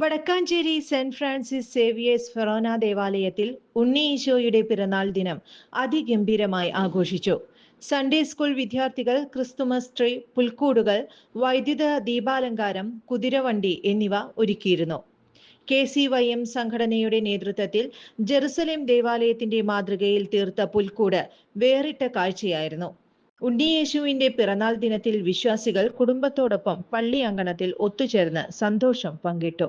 Vadakkanchery Saint Francis Xavier's Forane ദേവാലയത്തിൽ ഉണ്ണി ഈശോയുടെ പിറന്നാൾ ദിനം അതിഗംഭീരമായി ആഘോഷിച്ചു. സൺഡേ സ്കൂൾ വിദ്യാർത്ഥികൾ ക്രിസ്തുമസ് ട്രീ പുൽക്കൂടുകൾ വൈദ്യുത ദീപാലങ്കാരം കുതിരവണ്ടി എന്നിവ ഒരുക്കിയിരുന്നു. കെ സി വൈ എം സംഘടനയുടെ നേതൃത്വത്തിൽ ജെറുസലേം ദേവാലയത്തിന്റെ മാതൃകയിൽ തീർത്ത പുൽക്കൂട് വേറിട്ട കാഴ്ചയായിരുന്നു. ഉണ്ണിയേശുവിന്റെ പിറന്നാൾ ദിനത്തിൽ വിശ്വാസികൾ കുടുംബത്തോടൊപ്പം പള്ളി അങ്കണത്തിൽ ഒത്തുചേർന്ന് സന്തോഷം പങ്കിട്ടു.